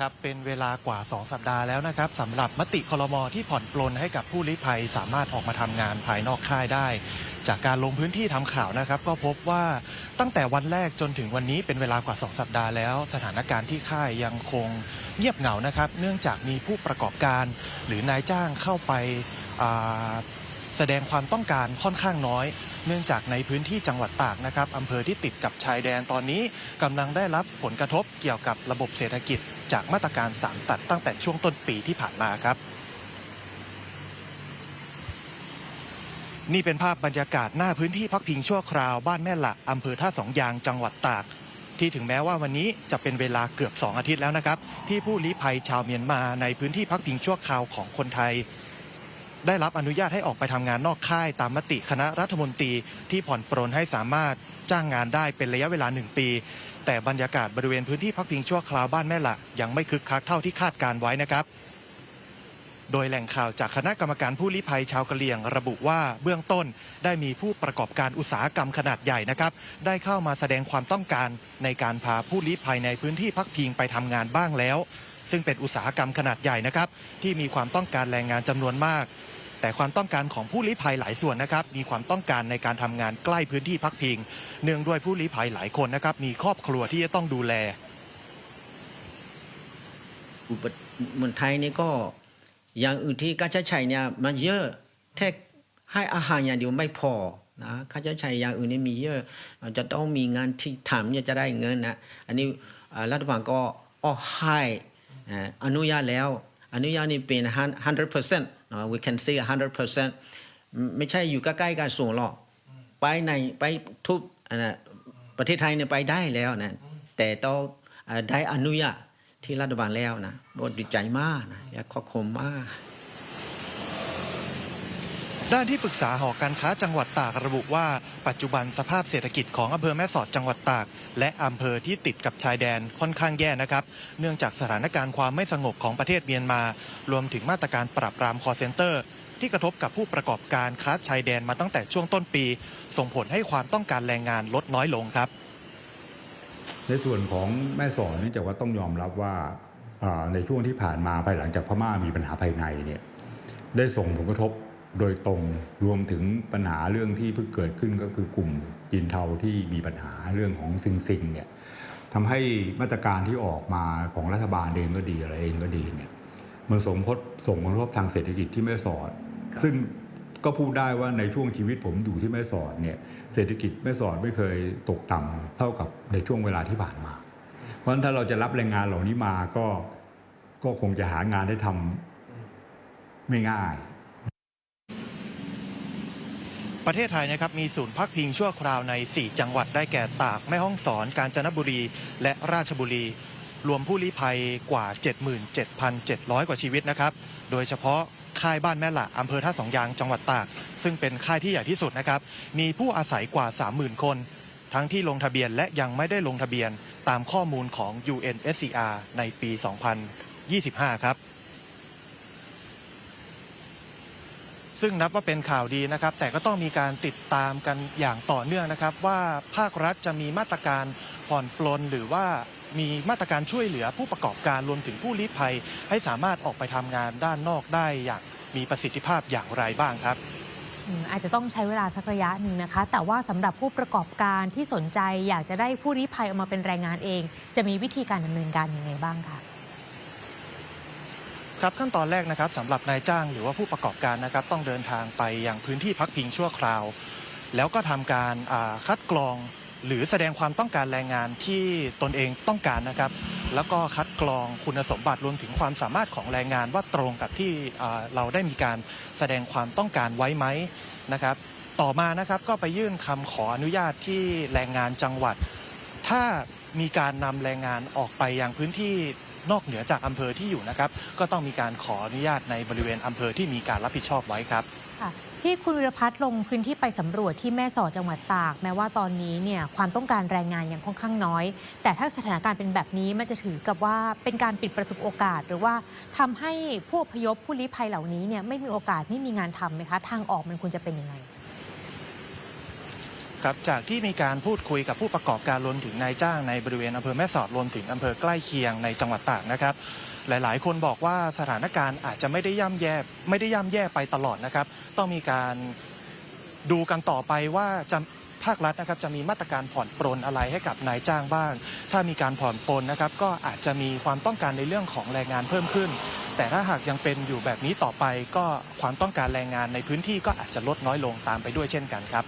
ครับเป็นเวลากว่า 2 สัปดาห์แล้วนะครับสำหรับมติคลมที่ผ่อนปลนให้กับผู้ลี้ภัย สามารถออกมาทำงานภายนอกค่ายได้ จากการลงพื้นที่ทำข่าวนะครับ ก็พบว่าตั้งแต่วันแรกจนถึงวันนี้เป็นเวลากว่า 2 สัปดาห์แล้ว สถานการณ์ที่ค่ายยังคงเงียบเหงานะครับ เนื่องจากมีผู้ประกอบการ หรือนายจ้างเข้าไป แสดงความต้องการค่อนข้างน้อย เนื่องจากในพื้นที่จังหวัดตากนะครับอำเภอที่ติดกับชายแดนตอนนี้กำลังได้รับผลกระทบเกี่ยวกับระบบเศรษฐกิจ จากมาตรการสามตัดตั้งแต่ช่วงต้นปีที่ผ่านมาครับ นี่เป็นภาพบรรยากาศหน้าพื้นที่พักพิงชั่วคราวบ้านแม่ละอำเภอท่าสองยางจังหวัดตากที่ถึงแม้ว่าวันนี้จะเป็นเวลาเกือบ 2 อาทิตย์แล้วนะครับ ที่ผู้ลี้ภัยชาวเมียนมาในพื้นที่พักพิงชั่วคราวของคนไทย ได้รับอนุญาตให้ออกไปทำงานนอกค่ายตามมติคณะรัฐมนตรีที่ผ่อนปรนให้สามารถจ้างงานได้เป็นระยะเวลา 1 ปี แต่บรรยากาศบริเวณพื้นที่พักพิงชั่วคราวบ้านแม่ละยังไม่คึกคักเท่าที่คาดการไว้นะครับ โดยแหล่งข่าวจากคณะกรรมการผู้ลี้ภัยชาวกะเหรี่ยง ระบุว่าเบื้องต้นได้มีผู้ประกอบการอุตสาหกรรมขนาดใหญ่นะครับ ได้เข้ามาแสดงความต้องการในการพาผู้ลี้ภัยในพื้นที่พักพิงไปทำงานบ้างแล้วซึ่งเป็นอุตสาหกรรมขนาดใหญ่นะครับ ที่มีความต้องการแรงงานจำนวนมาก แต่ความต้องการของผู้ลี้ภัยหลายส่วนนะครับ มีความต้องการในการทำงานใกล้พื้นที่พักพิง เนื่องด้วยผู้ลี้ภัยหลายคนนะครับ มีครอบครัวที่จะต้องดูแลอุปเมืองไทยนี่ก็อย่างอื่นที่การใช้จ่ายเนี่ยมันเยอะแค่ให้อาหารอย่างเดียวไม่พอนะค่าใช้จ่ายอย่างอื่นนี่มีเยอะเราจะต้องมีงานที่ทำเนี่ยจะได้เงินนะอันนี้รัฐบาลก็ออกให้อ่าอนุญาตแล้ว อนุญาตนี่เป็น 100% นะ we can say 100%ไม่ใช่อยู่ใกล้ๆกันสูงหรอกไปในไปทุกอันนะประเทศไทยเนี่ยไปได้แล้วนะแต่ต้องอ่าได้อนุญาตที่รัฐบาลแล้วนะโดนดีใจมากนะอยากขอบคุณมาก ด้านที่ปรึกษาหอการค้าจังหวัดตากระบุว่า ปัจจุบันสภาพเศรษฐกิจของอำเภอแม่สอดจังหวัดตาก และอำเภอที่ติดกับชายแดนค่อนข้างแย่นะครับ เนื่องจากสถานการณ์ความไม่สงบของประเทศเมียนมา รวมถึงมาตรการปราบปรามคอเซ็นเตอร์ ที่กระทบกับผู้ประกอบการค้าชายแดนมาตั้งแต่ช่วงต้นปี ส่งผลให้ความต้องการแรงงานลดน้อยลงครับ ในส่วนของแม่สอนเนื่องจากว่าต้องยอมรับว่าในช่วงที่ผ่านมาภายหลังจากพม่ามีปัญหาภายในเนี่ยได้ส่งผลกระทบ โดยตรงรวมถึงปัญหาเรื่องที่เพิ่งเกิดขึ้นก็คือกลุ่มจีนเทาที่มีปัญหาเรื่องของซิงซิงเนี่ยทำให้มาตรการที่ออกมาของรัฐบาลเองก็ดีอะไรเองก็ดีเนี่ยมันส่งผลส่งผลกระทบทางเศรษฐกิจที่แม่สอด ซึ่งก็พูดได้ว่าในช่วงชีวิตผมอยู่ที่แม่สอดเนี่ยเศรษฐกิจแม่สอดไม่เคยตกต่ำเท่ากับในช่วงเวลาที่ผ่านมา เพราะฉะนั้นถ้าเราจะรับแรงงานเหล่านี้มาก็ก็คงจะหางานได้ทำไม่ง่าย ประเทศไทยนะครับมีศูนย์พักพิงชั่วคราวใน 4 จังหวัดได้แก่ตาก แม่ฮ่องสอน กาญจนบุรี และราชบุรี รวมผู้ลี้ภัยกว่า 77,700 กว่าชีวิตนะครับ โดยเฉพาะค่ายบ้านแม่ละอำเภอท่าสองยางจังหวัดตาก ซึ่งเป็นค่ายที่ใหญ่ที่สุดนะครับ มีผู้อาศัยกว่า 30,000 คน ทั้งที่ลงทะเบียนและยังไม่ได้ลงทะเบียนตามข้อมูลของ UNSCR ในปี 2025 ครับ ซึ่งนับว่าเป็นข่าวดีนะครับ แต่ก็ต้องมีการติดตามกันอย่างต่อเนื่องนะครับ ว่าภาครัฐจะมีมาตรการผ่อนปลนหรือว่ามีมาตรการช่วยเหลือผู้ประกอบการรวมถึงผู้ลี้ภัย ให้สามารถออกไปทำงานด้านนอกได้อย่างมีประสิทธิภาพอย่างไรบ้างครับ อืมอาจจะต้องใช้เวลาสักระยะหนึ่งนะคะ แต่ว่าสำหรับผู้ประกอบการที่สนใจอยากจะได้ผู้ลี้ภัยออกมาเป็นแรงงานเอง จะมีวิธีการดำเนินการยังไงบ้างคะ ครับขั้นตอนแรกนะครับสำหรับนายจ้างหรือว่าผู้ประกอบการนะครับ ต้องเดินทางไปยังพื้นที่พักพิงชั่วคราว แล้วก็ทำการคัดกรองหรือแสดงความต้องการแรงงานที่ตนเองต้องการนะครับ แล้วก็คัดกรองคุณสมบัติรวมถึงความสามารถของแรงงานว่าตรงกับที่เราได้มีการแสดงความต้องการไว้ไหมนะครับ ต่อมานะครับก็ไปยื่นคำขออนุญาตที่แรงงานจังหวัด ถ้ามีการนำแรงงานออกไปยังพื้นที่ นอกเหนือจากอำเภอที่อยู่นะครับ ก็ต้องมีการขออนุญาตในบริเวณอำเภอที่มีการรับผิดชอบไว้ครับค่ะที่คุณวิรพัฒน์ลงพื้นที่ไปสำรวจที่แม่สอดจังหวัดตาก แม้ว่าตอนนี้เนี่ยความต้องการแรงงานยังค่อนข้างน้อย แต่ถ้าสถานการณ์เป็นแบบนี้มันจะถือกับว่าเป็นการปิดประตูโอกาส หรือว่าทำให้ผู้พยพผู้ลี้ภัยเหล่านี้เนี่ยไม่มีโอกาสไม่มีงานทำไหมคะ ทางออกมันควรจะเป็นยังไง ครับจากที่มีการพูดคุยกับผู้ประกอบการรวมถึงนายจ้างในบริเวณอำเภอแม่สอดรวมถึงอำเภอใกล้เคียงในจังหวัดตากนะครับ หลายๆ คนบอกว่าสถานการณ์อาจจะไม่ได้ย่ำแย่ไม่ได้ย่ำแย่ไปตลอดนะครับ ต้องมีการดูกันต่อไปว่าจะภาครัฐนะครับจะมีมาตรการผ่อนปรนอะไรให้กับนายจ้างบ้าง ถ้ามีการผ่อนปรนนะครับก็อาจจะมีความต้องการในเรื่องของแรงงานเพิ่มขึ้น แต่ถ้าหากยังเป็นอยู่แบบนี้ต่อไป ก็ความต้องการแรงงานในพื้นที่ก็อาจจะลดน้อยลงตามไปด้วยเช่นกันครับ